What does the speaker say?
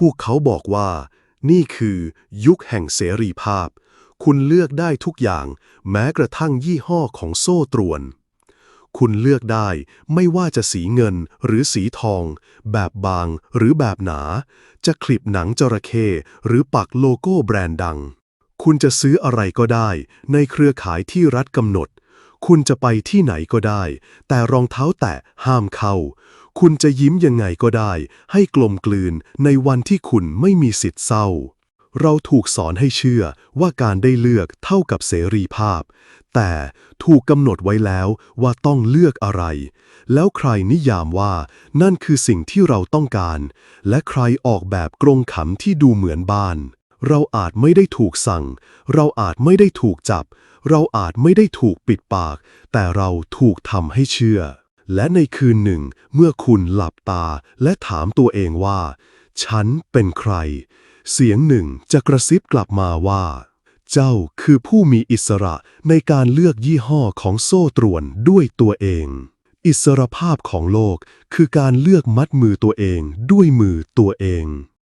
พวกเขาบอกว่า นี่คือยุคแห่งเสรีภาพ คุณเลือกได้ทุกอย่าง แม้กระทั่งยี่ห้อของโซ่ตรวน คุณเลือกได้ไม่ว่าจะสีเงินหรือสีทอง แบบบางหรือแบบหนา จะคลิปหนังจระเข้หรือปักโลโก้แบรนด์ดัง คุณจะซื้ออะไรก็ได้ ในเครือข่ายที่รัฐกำหนดคุณจะไปที่ไหนก็ได้ แต่รองเท้าแตะห้ามเข้า คุณจะยิ้มยังไงก็ได้ ให้กลมกลืนในวันที่คุณไม่มีสิทธิ์เศร้า เราถูกสอนให้เชื่อว่าการได้เลือกเท่ากับเสรีภาพ แต่ถูกกำหนดไว้แล้วว่าต้องเลือกอะไร แล้วใครนิยามว่านั่นคือสิ่งที่เราต้องการ และใครออกแบบกรงขำที่ดูเหมือนบ้าน เราอาจไม่ได้ถูกสั่ง เราอาจไม่ได้ถูกจับ เราอาจไม่ได้ถูกปิดปาก แต่เราถูกทำให้เชื่อ และในคืนหนึ่ง เมื่อคุณหลับตาและถามตัวเองว่า ฉันเป็นใคร เสียงหนึ่งจะกระซิบกลับมาว่า เจ้าคือผู้มีอิสระในการเลือกยี่ห้อของโซ่ตรวนด้วยตัวเอง อิสรภาพของโลกคือการเลือกมัดมือตัวเองด้วยมือตัวเอง